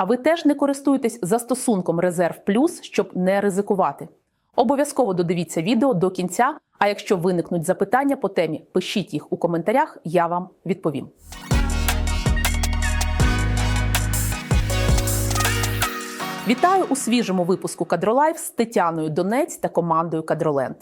А ви теж не користуєтесь застосунком Резерв Плюс, щоб не ризикувати. Обов'язково додивіться відео до кінця. А якщо виникнуть запитання по темі, пишіть їх у коментарях, я вам відповім. Вітаю у свіжому випуску Кадролайф з Тетяною Донець та командою Кадроленд.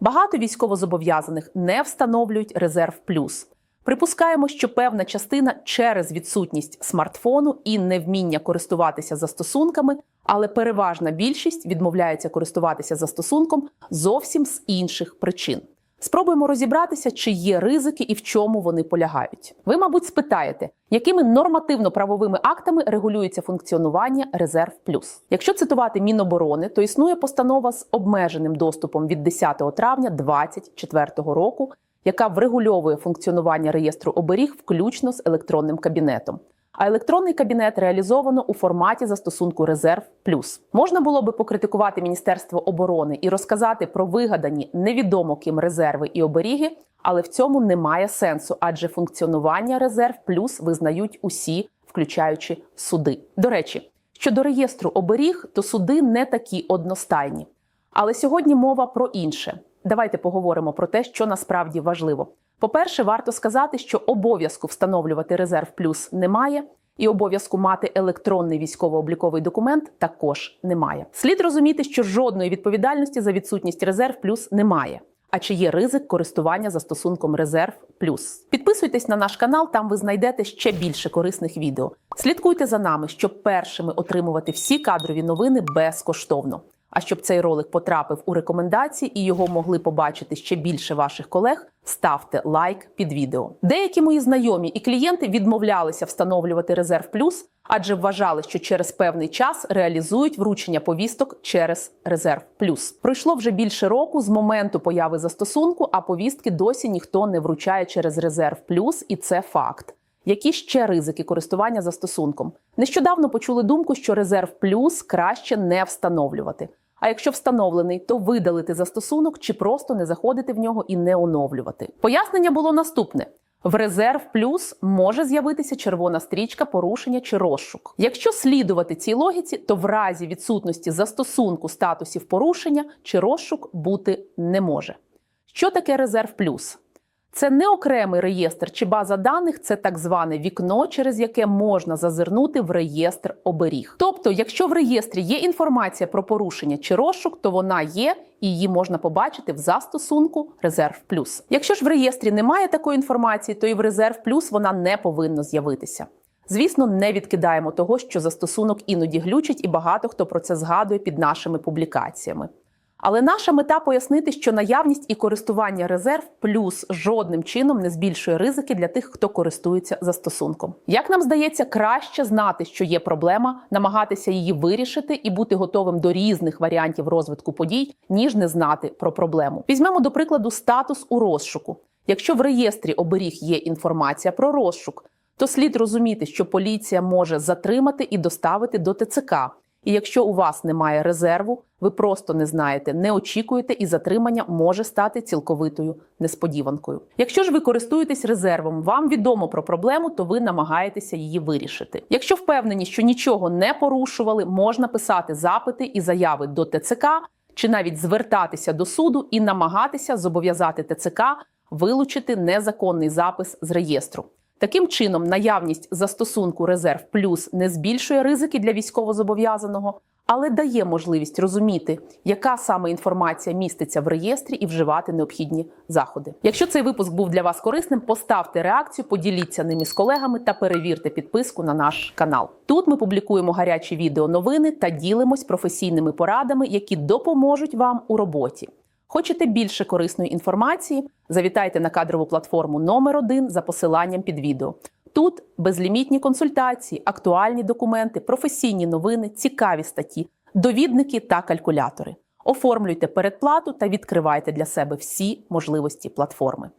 Багато військовозобов'язаних не встановлюють резерв плюс. Припускаємо, що певна частина через відсутність смартфону і невміння користуватися застосунками, але переважна більшість відмовляється користуватися застосунком зовсім з інших причин. Спробуємо розібратися, чи є ризики і в чому вони полягають. Ви, мабуть, спитаєте, якими нормативно-правовими актами регулюється функціонування Резерв Плюс. Якщо цитувати Міноборони, то існує постанова з обмеженим доступом від 10 травня 2024 року, яка врегульовує функціонування реєстру оберіг включно з електронним кабінетом. А електронний кабінет реалізовано у форматі застосунку Резерв Плюс. Можна було би покритикувати Міністерство оборони і розказати про вигадані невідомо ким резерви і оберіги, але в цьому немає сенсу, адже функціонування Резерв Плюс визнають усі, включаючи суди. До речі, щодо реєстру оберіг, то суди не такі одностайні. Але сьогодні мова про інше. Давайте поговоримо про те, що насправді важливо. По-перше, варто сказати, що обов'язку встановлювати резерв плюс немає, і обов'язку мати електронний військово-обліковий документ також немає. Слід розуміти, що жодної відповідальності за відсутність резерв плюс немає. А чи є ризик користування застосунком Резерв Плюс? Підписуйтесь на наш канал, там ви знайдете ще більше корисних відео. Слідкуйте за нами, щоб першими отримувати всі кадрові новини безкоштовно. А щоб цей ролик потрапив у рекомендації і його могли побачити ще більше ваших колег, ставте лайк під відео. Деякі мої знайомі і клієнти відмовлялися встановлювати резерв плюс, адже вважали, що через певний час реалізують вручення повісток через резерв плюс. Пройшло вже більше року з моменту появи застосунку, а повістки досі ніхто не вручає через резерв плюс, і це факт. Які ще ризики користування застосунком? Нещодавно почули думку, що резерв плюс краще не встановлювати. А якщо встановлений, то видалити застосунок чи просто не заходити в нього і не оновлювати. Пояснення було наступне: в резерв плюс може з'явитися червона стрічка порушення чи розшук. Якщо слідувати цій логіці, то в разі відсутності застосунку статусів порушення чи розшук бути не може. Що таке резерв плюс? Це не окремий реєстр чи база даних, це так зване вікно, через яке можна зазирнути в реєстр оберіг. Тобто, якщо в реєстрі є інформація про порушення чи розшук, то вона є і її можна побачити в застосунку Резерв Плюс. Якщо ж в реєстрі немає такої інформації, то і в Резерв Плюс вона не повинна з'явитися. Звісно, не відкидаємо того, що застосунок іноді глючить, і багато хто про це згадує під нашими публікаціями. Але наша мета пояснити, що наявність і користування резерв плюс жодним чином не збільшує ризики для тих, хто користується застосунком. Як нам здається, краще знати, що є проблема, намагатися її вирішити і бути готовим до різних варіантів розвитку подій, ніж не знати про проблему. Візьмемо до прикладу статус у розшуку. Якщо в реєстрі оберіг є інформація про розшук, то слід розуміти, що поліція може затримати і доставити до ТЦК. І якщо у вас немає резерву, ви просто не знаєте, не очікуєте, і затримання може стати цілковитою несподіванкою. Якщо ж ви користуєтесь резервом, вам відомо про проблему, то ви намагаєтеся її вирішити. Якщо впевнені, що нічого не порушували, можна писати запити і заяви до ТЦК, чи навіть звертатися до суду і намагатися зобов'язати ТЦК вилучити незаконний запис з реєстру. Таким чином, наявність застосунку резерв плюс не збільшує ризики для військовозобов'язаного, але дає можливість розуміти, яка саме інформація міститься в реєстрі і вживати необхідні заходи. Якщо цей випуск був для вас корисним, поставте реакцію, поділіться ними з колегами та перевірте підписку на наш канал. Тут ми публікуємо гарячі відео новини та ділимось професійними порадами, які допоможуть вам у роботі. Хочете більше корисної інформації? Завітайте на кадрову платформу номер 1 за посиланням під відео. Тут безлімітні консультації, актуальні документи, професійні новини, цікаві статті, довідники та калькулятори. Оформлюйте передплату та відкривайте для себе всі можливості платформи.